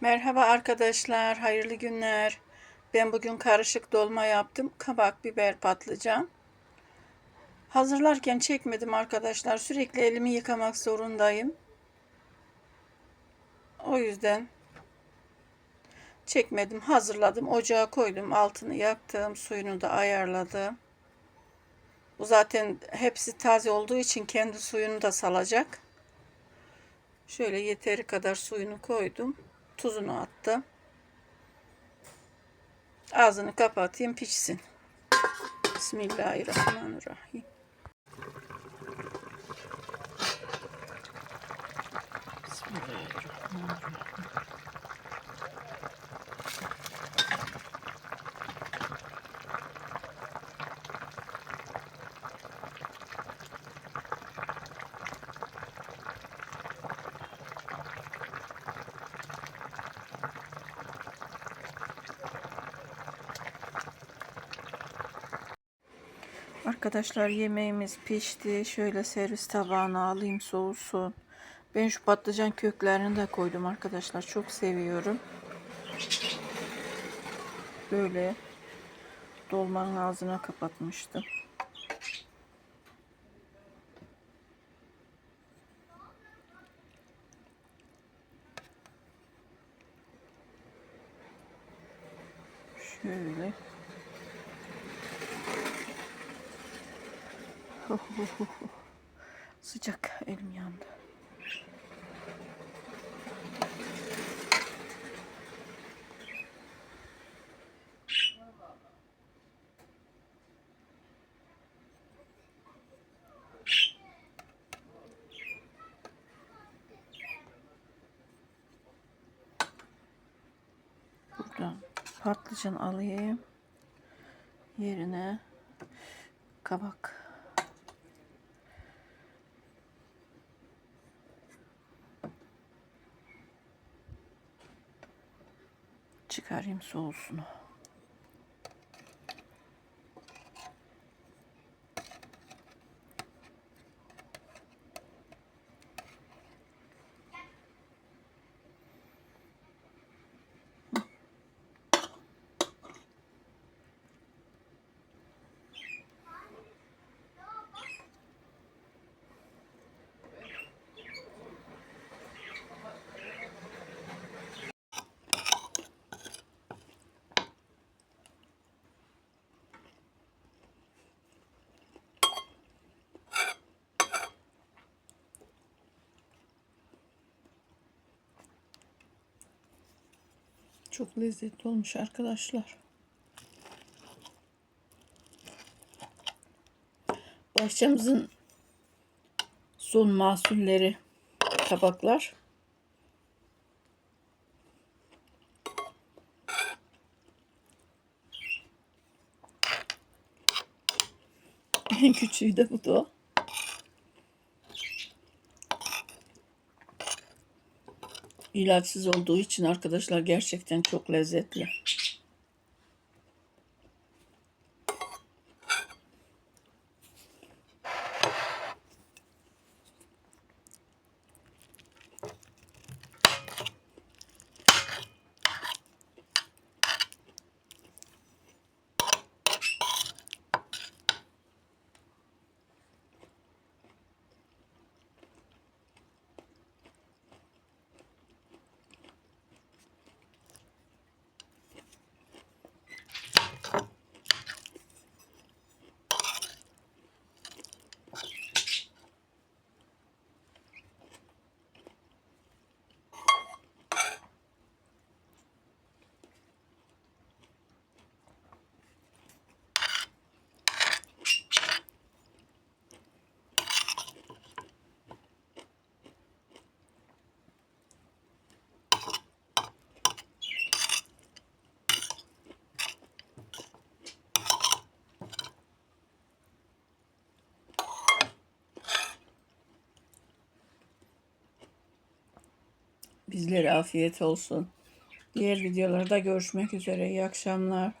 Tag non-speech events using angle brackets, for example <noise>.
Merhaba arkadaşlar, hayırlı günler. Ben bugün karışık dolma yaptım. Kabak, biber, patlıcan. Hazırlarken çekmedim arkadaşlar. Sürekli elimi yıkamak zorundayım. O yüzden çekmedim. Hazırladım. Ocağa koydum. Altını yaktım. Suyunu da ayarladım. Bu zaten hepsi taze olduğu için kendi suyunu da salacak. Şöyle yeteri kadar suyunu koydum. Tuzunu attım. Ağzını kapatayım pişsin. Bismillahirrahmanirrahim. Bismillahirrahmanirrahim. Arkadaşlar yemeğimiz pişti. Şöyle servis tabağına alayım soğusun. Ben şu patlıcan köklerini de koydum arkadaşlar. Çok seviyorum. Böyle dolmanın ağzına kapatmıştım. Şöyle. <laughs> Sıcak elim yandı. Buradan patlıcan alayım. Yerine kabak. Çıkarayım soğusunu. Çok lezzetli olmuş arkadaşlar. Bahçemizin son mahsulleri kabaklar. En küçüğü de bu da. İlaçsız olduğu için arkadaşlar gerçekten çok lezzetli. Bizlere afiyet olsun. Diğer videolarda görüşmek üzere. İyi akşamlar.